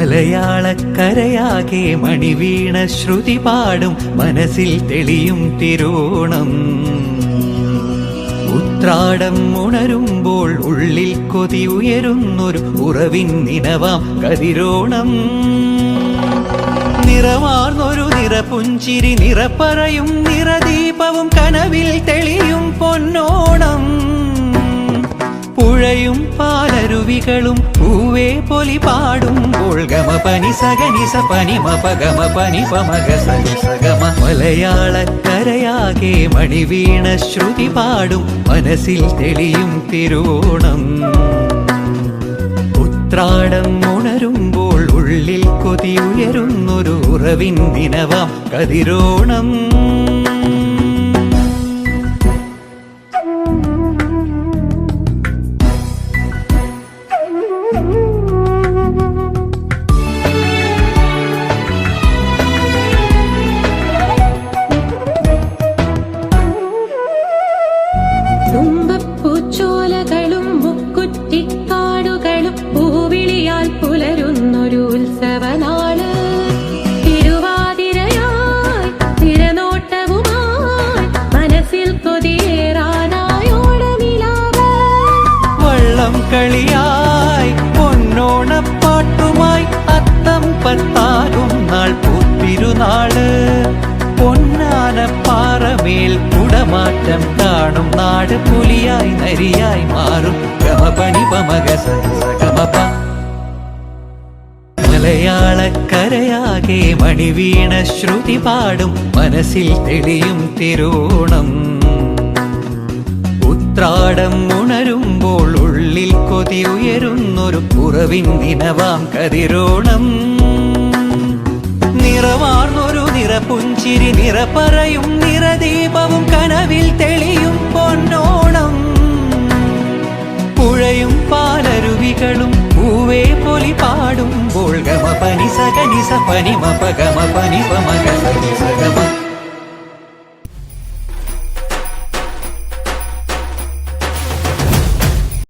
മലയാളക്കരയാകെ മണിവീണ ശ്രുതി പാടും മനസ്സിൽ തെളിയും തിരോണം. ഉത്രാടം ഉണരുമ്പോൾ ഉള്ളിൽ കൊതി ഉയരുന്നൊരു ഉറവിൻ നിനവാം കതിരോണം. നിറമാർന്നൊരു നിറപുഞ്ചിരി നിറപ്പറയും നിറദീപവും കനവിൽ തെളിയും പൊന്നോണം. പുഴയും പാലരുവികളും പൊലി പാടും ഗമ പനി സഗനിസ പനി മപ ഗമ പനി പമഗ സനി സഗമ. മലയാളക്കരയാകെ മണിവീണ ശ്രുതി പാടും മനസ്സിൽ തെളിയും തിരുവോണം. ഉത്രാടം ഉണരുമ്പോൾ ഉള്ളിൽ കൊതി ഉയരുന്നൊരു ഉറവിൻ ദിനവം കതിരോണം. തുമ്പപ്പൂച്ചോലകളും മുക്കുറ്റിക്കാടുകളും പൂവിളിയാൽ പുലരുന്നൊരു ഉത്സവനാൾ മനസ്സിൽ കളിയായി നരിയായി മാറും. ഗമപനി പമക സഗമപ മലയാളക്കരയാകെ മണിവീണ ശ്രുതി പാടും. മനസ്സിൽ തെളിയും തിരോണം. ഉത്രാടം ഉണരുമ്പോൾ ഉള്ളിൽ കൊതി ഉയരുന്നൊരു പുറവിൻ നിനവാം കതിരോണം. നിറവാർന്നൊരു നിറപുഞ്ചിരി നിറപ്പറയും നിറദീപവും കനവിൽ തെളിയും പൊന്നോണം പൊലി പാടുമ്പോൾ ഗമ പനി സഗനിസ പനി മപ ഗമ പനി പമ ഗ സനി സഗമ